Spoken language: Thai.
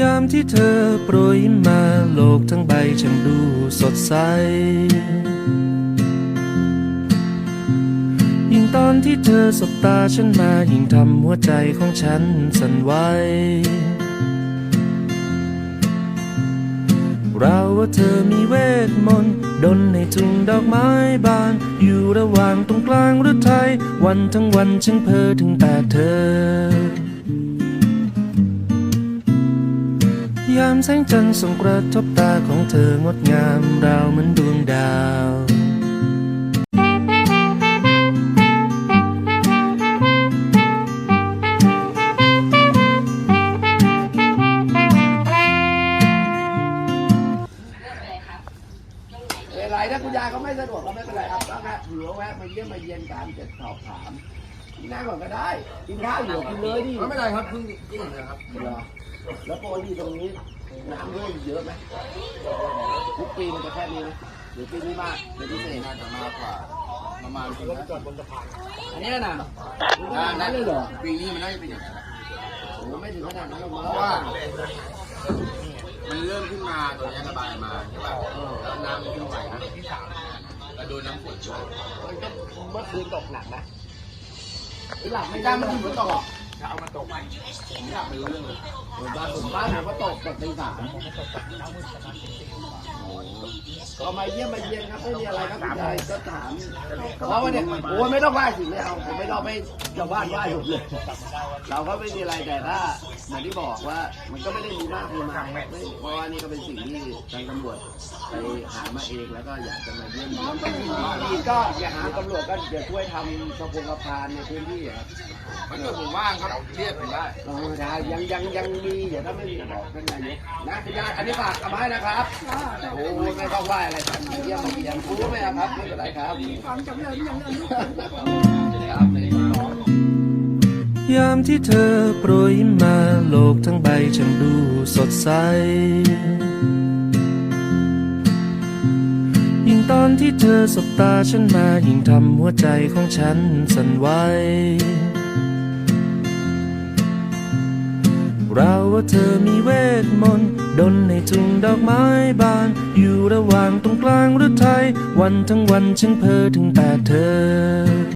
ยามที่เธอโปรยมาโลกทั้งใบฉันดูสดใส ยิ่งตอนที่เธอสบตาฉันมายิ่งทำหัวใจของฉันสั่นไหวเราว่าเธอมีเวทมนต์ดนในทุ่งดอกไม้บาน อยู่ระหว่างตรงกลางฤทัยวันทั้งวันฉันเพ้อถึงแต่เธอ ยามแสงจันทร์ส่องกระทบตาของเธองดงามราวเหมือนดวงดาวเป็นไรถ้าคุณยายเขาไม่สะดวกก็ไม่เป็นไรครับก็แค่ถือว่าแวะมาเยี่ยมมาเยียนการจะสอบถาม กินน้ำก่อนก็ได้ กินข้าวอยู่กินเลยดิไม่เป็นไรครับเพิ่งกินนะครับเหรอแล้วปกติตรงนี้น้ำท่วมเยอะไหมทุกปีมันจะแค่นี้ไหมหรือปีนี้มากเป็นพิเศษน่าจะมากกว่าประมาณปีนะอันนี้นะขนาดนั้นเลยเหรอปีนี้มันน่าจะเป็นอย่างนั้นแหละโอ้ไม่ถึงขนาดนั้นหรอกมั้งเพราะว่า มันเริ่มขึ้นมาตอนนี้ระบายมาใช่ป่ะแล้วน้ำมันขึ้นไปนะแล้วโดนน้ำฝนช่วย มันก็เมื่อคืนตกหนักนะ หรือหลับไม่ไม่ได้ได้เมื่มัอนคืนฝฝนนตตกกถ้าเอามาตกไปผมอยากไปรู้เรื่องเลยผมบ้านผมบ้านผมก็ตกตกตีสาม ก็มาเยี่ยมมาเยียนครับไม่มีอะไรครับคุณยายก็ถามเพราะว่าเนี่ยโอ้ยไม่ต้องไหว้ถึงเลยเอาผมไม่ต้องไม่จะวาดไหว้ผมเลยเราก็ไม่มีอะไรแต่ถ้าอย่างที่บอกว่ามันก็ไม่ได้มีมากมีมายไม่เพราะว่านี่ก็เป็นสิ่งที่ทางตำรวจไปหามาเองแล้วก็อยากจะมาเยี่ยมดีก็อยากหาตำรวจก็จะช่วยทำสะพงสะพานในพื้นที่อะครับมันเกิดผมว่างก็เรียกผมได้ธรรมดายังยังยังมีเดี๋ยวถ้าไม่มีก็บอกท่านนายกนะคุณยายอันนี้ฝากกลับมาให้นะครับโอ้ไม่ต้องไหว้อะไรกันเยี่ยมมาเยี่ยมรู้ไหมครับไม่เป็นไรครับความจำเริญยังเริญครับในน้องยามที่เธอโปรยยิ้มมาโลกทั้งใบฉันดูสดใส ยิ่งตอนที่เธอสบตาฉันมายิ่งทำหัวใจของฉันสั่นไหวเราว่าเธอมีเวทมนต์ ทุ่งดอกไม้บาน อยู่ระหว่างตรงกลางฤทัยวันทั้งวันฉันเพ้อถึงแต่เธอ